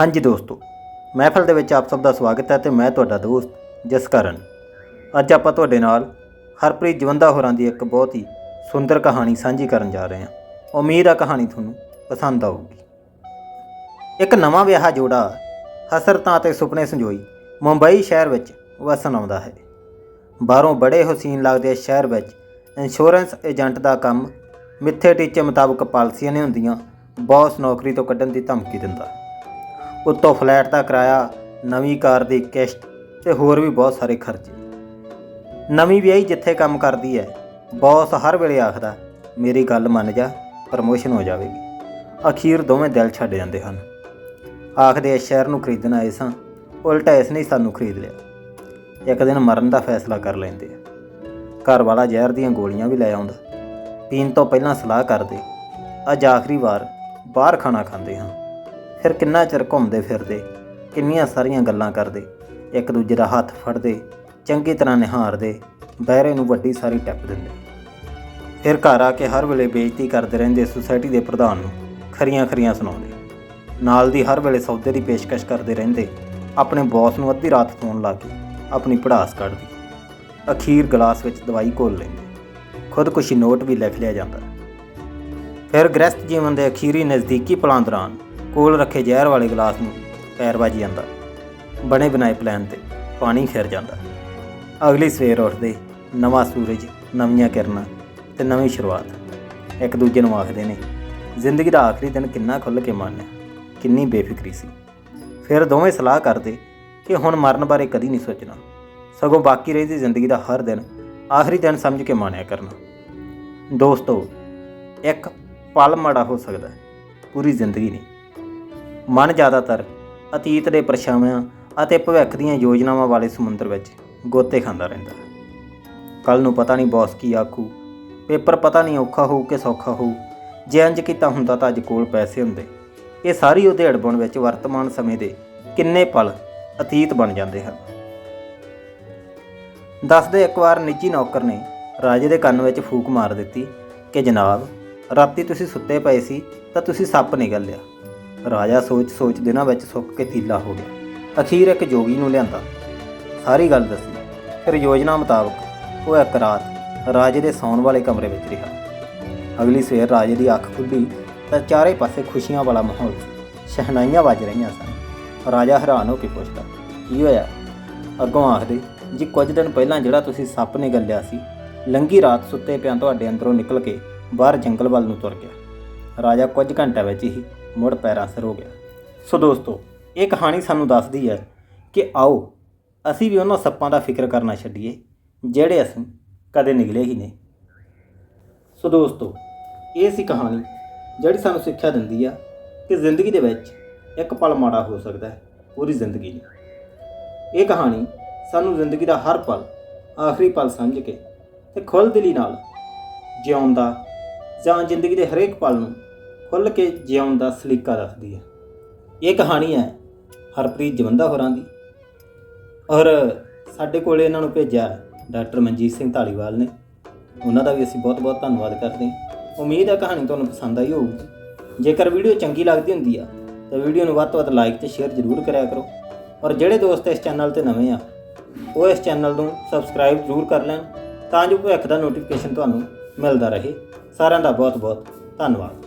ਹਾਂਜੀ ਦੋਸਤੋ, ਮਹਿਫਲ ਦੇ ਵਿੱਚ ਆਪ ਸਭ ਦਾ ਸਵਾਗਤ ਹੈ ਤੇ ਮੈਂ ਤੁਹਾਡਾ ਦੋਸਤ ਜਸਕਰਨ ਅੱਜ ਆਪਾਂ ਤੁਹਾਡੇ ਨਾਲ ਹਰਪ੍ਰੀਤ ਜਵੰਦਾ ਹੋਰਾਂ ਦੀ ਇੱਕ ਬਹੁਤ ਹੀ ਸੁੰਦਰ ਕਹਾਣੀ ਸਾਂਝੀ ਕਰਨ ਜਾ ਰਹੇ ਹਾਂ। ਉਮੀਦ ਆ ਕਹਾਣੀ ਤੁਹਾਨੂੰ ਪਸੰਦ ਆਊਗੀ। ਇੱਕ ਨਵਾਂ ਵਿਆਹ ਜੋੜਾ ਹਸਰਤਾਂ ਤੇ ਸੁਪਨੇ ਸੰਜੋਈ ਮੁੰਬਈ ਸ਼ਹਿਰ ਵਿੱਚ ਵਸਣ ਆਉਂਦਾ ਹੈ। ਬਾਹਰੋਂ ਬੜੇ ਹੁਸੀਨ ਲੱਗਦੇ ਸ਼ਹਿਰ ਵਿੱਚ ਇੰਸ਼ੋਰੈਂਸ ਏਜੰਟ ਦਾ ਕੰਮ ਮਿੱਥੇ ਟੀਚੇ ਮੁਤਾਬਕ ਪਾਲਸੀਆਂ ਨਹੀਂ ਹੁੰਦੀਆਂ ਬੌਸ ਨੌਕਰੀ ਤੋਂ ਕੱਢਣ ਦੀ ਧਮਕੀ ਦਿੰਦਾ। ਉੱਤੋਂ ਫਲੈਟ ਦਾ ਕਿਰਾਇਆ, ਨਵੀਂ ਕਾਰ ਦੀ ਕਿਸ਼ਤ ਤੇ ਹੋਰ ਵੀ ਬਹੁਤ ਸਾਰੇ ਖਰਚੇ। ਨਵੀਂ ਵਿਆਹੀ ਜਿੱਥੇ ਕੰਮ ਕਰਦੀ ਹੈ ਬੌਸ ਹਰ ਵੇਲੇ ਆਖਦਾ, ਮੇਰੀ ਗੱਲ ਮੰਨ ਜਾ, ਪ੍ਰਮੋਸ਼ਨ ਹੋ ਜਾਵੇਗੀ। ਅਖੀਰ ਦੋਵੇਂ ਦਿਲ ਛੱਡ ਜਾਂਦੇ ਹਨ। ਆਖਦੇ ਇਸ ਸ਼ਹਿਰ ਨੂੰ ਖਰੀਦਣ ਆਏ ਸਾਂ, ਉਲਟਾ ਇਸ ਨੇ ਸਾਨੂੰ ਖਰੀਦ ਲਿਆ। ਇੱਕ ਦਿਨ ਮਰਨ ਦਾ ਫੈਸਲਾ ਕਰ ਲੈਂਦੇ ਆ। ਘਰ ਵਾਲਾ ਜ਼ਹਿਰ ਦੀਆਂ ਗੋਲੀਆਂ ਵੀ ਲੈ ਆਉਂਦਾ। ਪੀਣ ਤੋਂ ਪਹਿਲਾਂ ਸਲਾਹ ਕਰਦੇ, ਅੱਜ ਆਖਰੀ ਵਾਰ ਬਾਹਰ ਖਾਣਾ ਖਾਂਦੇ ਹਾਂ। ਫਿਰ ਕਿੰਨਾ ਚਿਰ ਘੁੰਮਦੇ ਫਿਰਦੇ, ਕਿੰਨੀਆਂ ਸਾਰੀਆਂ ਗੱਲਾਂ ਕਰਦੇ, ਇੱਕ ਦੂਜੇ ਦਾ ਹੱਥ ਫੜਦੇ, ਚੰਗੀ ਤਰ੍ਹਾਂ ਨਿਹਾਰਦੇ, ਬਹਿਰੇ ਨੂੰ ਵੱਡੀ ਸਾਰੀ ਟੱਪ ਦਿੰਦੇ। ਫਿਰ ਘਰ ਆ ਕੇ ਹਰ ਵੇਲੇ ਬੇਇੱਜ਼ਤੀ ਕਰਦੇ ਰਹਿੰਦੇ ਸੁਸਾਇਟੀ ਦੇ ਪ੍ਰਧਾਨ ਨੂੰ ਖਰੀਆਂ ਖਰੀਆਂ ਸੁਣਾਉਂਦੇ। ਨਾਲ ਦੀ ਹਰ ਵੇਲੇ ਸੌਦੇ ਦੀ ਪੇਸ਼ਕਸ਼ ਕਰਦੇ ਰਹਿੰਦੇ, ਆਪਣੇ ਬੌਸ ਨੂੰ ਅੱਧੀ ਰਾਤ ਫੋਨ ਲਾ ਕੇ ਆਪਣੀ ਪੜਾਸ ਕੱਢਦੀ। ਅਖੀਰ ਗਲਾਸ ਵਿੱਚ ਦਵਾਈ ਘੋਲ ਲੈਂਦੇ। ਖੁਦਕੁਸ਼ੀ ਨੋਟ ਵੀ ਲਿਖ ਲਿਆ ਜਾਂਦਾ। ਫਿਰ ਗ੍ਰਸਤ ਜੀਵਨ ਦੇ ਅਖੀਰੀ ਨਜ਼ਦੀਕੀ ਪਲਾਂ ਦੌਰਾਨ ਕੋਲ ਰੱਖੇ ਜ਼ਹਿਰ ਵਾਲੇ ਗਲਾਸ ਨੂੰ ਪੈਰਵਾਜੀ ਜਾਂਦਾ। ਬਣੇ ਬਣਾਏ ਪਲਾਨ ਤੇ ਪਾਣੀ ਫਿਰ ਜਾਂਦਾ। ਅਗਲੀ ਸਵੇਰ ਉੱਠਦੇ ਨਵਾਂ ਸੂਰਜ, ਨਵੀਆਂ ਕਿਰਨਾਂ ਤੇ ਨਵੀਂ ਸ਼ੁਰੂਆਤ। ਇੱਕ ਦੂਜੇ ਨੂੰ ਆਖਦੇ ਨੇ, ਜ਼ਿੰਦਗੀ ਦਾ ਆਖਰੀ ਦਿਨ ਕਿੰਨਾ ਖੁੱਲ੍ਹ ਕੇ ਮਾਣਿਆ, ਕਿੰਨੀ ਬੇਫਿਕਰੀ ਸੀ। ਫਿਰ ਦੋਵੇਂ ਸਲਾਹ ਕਰਦੇ ਕਿ ਹੁਣ ਮਰਨ ਬਾਰੇ ਕਦੀ ਨਹੀਂ ਸੋਚਣਾ। ਸਗੋਂ ਬਾਕੀ ਰਹਿੰਦੀ ਜ਼ਿੰਦਗੀ ਦਾ ਹਰ ਦਿਨ ਆਖਰੀ ਦਿਨ ਸਮਝ ਕੇ ਮਾਣਿਆ ਕਰਨਾ। ਦੋਸਤੋ, ਇੱਕ ਪਲ ਮਾੜਾ ਹੋ ਸਕਦਾ ਪੂਰੀ ਜ਼ਿੰਦਗੀ ਨਹੀਂ। ਮਨ ਜ਼ਿਆਦਾਤਰ ਅਤੀਤ ਦੇ ਪਰਛਾਵਿਆਂ ਅਤੇ ਭਵਿੱਖ ਦੀਆਂ ਯੋਜਨਾਵਾਂ ਵਾਲੇ ਸਮੁੰਦਰ ਵਿੱਚ ਗੋਤੇ ਖਾਂਦਾ ਰਹਿੰਦਾ ਹੈ। ਕੱਲ ਨੂੰ ਪਤਾ ਨਹੀਂ ਬੌਸ ਕੀ ਆਖੂ, ਪੇਪਰ ਪਤਾ ਨਹੀਂ ਔਖਾ ਹੋਊ ਕਿ ਸੌਖਾ ਹੋਊ ਜੇ ਇੰਜ ਕੀਤਾ ਹੁੰਦਾ ਤਾਂ ਅੱਜ ਕੋਲ ਪੈਸੇ ਹੁੰਦੇ। ਇਹ ਸਾਰੀ ਉਧੇੜ ਬਣ ਵਿੱਚ ਵਰਤਮਾਨ ਸਮੇਂ ਦੇ ਕਿੰਨੇ ਪਲ ਅਤੀਤ ਬਣ ਜਾਂਦੇ ਹਨ। ਦੱਸਦੇ ਇੱਕ ਵਾਰ ਨਿੱਜੀ ਨੌਕਰ ਨੇ ਰਾਜੇ ਦੇ ਕੰਨ ਵਿੱਚ ਫੂਕ ਮਾਰ ਦਿੱਤੀ ਕਿ ਜਨਾਬ, ਰਾਤੀ ਤੁਸੀਂ ਸੁੱਤੇ ਪਏ ਸੀ ਤਾਂ ਤੁਸੀਂ ਸੱਪ ਨਿਗਲ ਲਿਆ। ਰਾਜਾ ਸੋਚ ਸੋਚ ਦਿਨਾਂ ਵਿੱਚ ਸੁੱਕ ਕੇ ਤੀਲਾ ਹੋ ਗਿਆ। ਅਖੀਰ ਇੱਕ ਜੋਗੀ ਨੂੰ ਲਿਆਂਦਾ। ਸਾਰੀ ਗੱਲ ਦੱਸੀ। ਫਿਰ ਯੋਜਨਾ ਮੁਤਾਬਕ ਉਹ ਇੱਕ ਰਾਤ ਰਾਜੇ ਦੇ ਸੌਣ ਵਾਲੇ ਕਮਰੇ ਵਿੱਚ ਰਿਹਾ। ਅਗਲੀ ਸਵੇਰ ਰਾਜੇ ਦੀ ਅੱਖ ਖੁੱਲੀ ਤਾਂ ਚਾਰੇ ਪਾਸੇ ਖੁਸ਼ੀਆਂ ਵਾਲਾ ਮਾਹੌਲ ਸ਼ਹਿਨਾਈਆਂ ਵੱਜ ਰਹੀਆਂ ਸਨ। ਰਾਜਾ ਹੈਰਾਨ ਹੋ ਕੇ ਪੁੱਛਦਾ, ਕੀ ਹੋਇਆ? ਅੱਗੋਂ ਆਖਦੇ, ਜੀ ਕੁਝ ਦਿਨ ਪਹਿਲਾਂ ਜਿਹੜਾ ਤੁਸੀਂ ਸੱਪ ਨੇ ਗੱਲਿਆ ਸੀ ਲੰਗੀ ਰਾਤ ਸੁੱਤੇ ਪਿਆਂ ਤੁਹਾਡੇ ਅੰਦਰੋਂ ਨਿਕਲ ਕੇ ਬਾਹਰ ਜੰਗਲ ਵੱਲ ਨੂੰ ਤੁਰ ਗਿਆ। ਰਾਜਾ ਕੁਝ ਘੰਟਿਆਂ ਵਿੱਚ ਹੀ ਮੁੜ ਪੈਰਾਂ ਸਿਰ ਹੋ ਗਿਆ। ਸੋ ਦੋਸਤੋ, ਇਹ ਕਹਾਣੀ ਸਾਨੂੰ ਦੱਸਦੀ ਹੈ ਕਿ ਆਓ, ਅਸੀਂ ਵੀ ਉਹਨਾਂ ਸੱਪਾਂ ਦਾ ਫਿਕਰ ਕਰਨਾ ਛੱਡੀਏ, ਜਿਹੜੇ ਅਸੀਂ ਕਦੇ ਨਿਕਲੇ ਹੀ ਨਹੀਂ। ਸੋ ਦੋਸਤੋ, ਇਹ ਸੀ ਕਹਾਣੀ ਜਿਹੜੀ ਸਾਨੂੰ ਸਿੱਖਿਆ ਦਿੰਦੀ ਆ ਕਿ ਜ਼ਿੰਦਗੀ ਦੇ ਵਿੱਚ ਇੱਕ ਪਲ ਮਾੜਾ ਹੋ ਸਕਦਾ ਹੈ, ਪੂਰੀ ਜ਼ਿੰਦਗੀ ਨਹੀਂ ਇਹ ਕਹਾਣੀ ਸਾਨੂੰ ਜ਼ਿੰਦਗੀ ਦਾ ਹਰ ਪਲ, ਆਖਰੀ ਪਲ ਸਮਝ ਕੇ ਤੇ ਖੁੱਲ੍ਹ ਦਿਲੀ ਨਾਲ ਜਿਉਣ ਦਾ ਜਾਂ ਜ਼ਿੰਦਗੀ ਦੇ ਹਰੇਕ ਪਲ ਨੂੰ ਖੁੱਲ੍ਹ ਕੇ ਜਿਉਣ ਦਾ ਸਲੀਕਾ ਦੱਸਦੀ ਹੈ। ਇਹ ਕਹਾਣੀ ਹੈ ਹਰਪ੍ਰੀਤ ਜਵੰਦਾ ਹੋਰਾਂ ਦੀ। ਔਰ ਸਾਡੇ ਕੋਲ ਇਹਨਾਂ ਨੂੰ ਭੇਜਿਆ ਡਾਕਟਰ ਮਨਜੀਤ ਸਿੰਘ ਢਾਲੀਵਾਲ ਨੇ। ਉਹਨਾਂ ਦਾ ਵੀ ਅਸੀਂ ਬਹੁਤ-ਬਹੁਤ ਧੰਨਵਾਦ ਕਰਦੇ ਹਾਂ। ਉਮੀਦ ਹੈ ਕਹਾਣੀ ਤੁਹਾਨੂੰ ਪਸੰਦ ਆਈ ਹੋਊਗੀ। ਜੇਕਰ ਵੀਡੀਓ ਚੰਗੀ ਲੱਗਦੀ ਹੁੰਦੀ ਆ, ਤਾਂ ਵੀਡੀਓ ਨੂੰ ਵੱਧ ਤੋਂ ਵੱਧ ਲਾਈਕ ਤੇ ਸ਼ੇਅਰ ਜ਼ਰੂਰ ਕਰਿਆ ਕਰੋ। ਔਰ ਜਿਹੜੇ ਦੋਸਤ ਇਸ ਚੈਨਲ ਤੇ ਨਵੇਂ ਆ, ਉਹ ਇਸ ਚੈਨਲ ਨੂੰ ਸਬਸਕ੍ਰਾਈਬ ਜ਼ਰੂਰ ਕਰ ਲੈਣ, ਤਾਂ ਜੋ ਭਵਿੱਖ ਦਾ ਨੋਟੀਫਿਕੇਸ਼ਨ ਤੁਹਾਨੂੰ ਮਿਲਦਾ ਰਹੇ। ਸਾਰਿਆਂ ਦਾ ਬਹੁਤ-ਬਹੁਤ ਧੰਨਵਾਦ।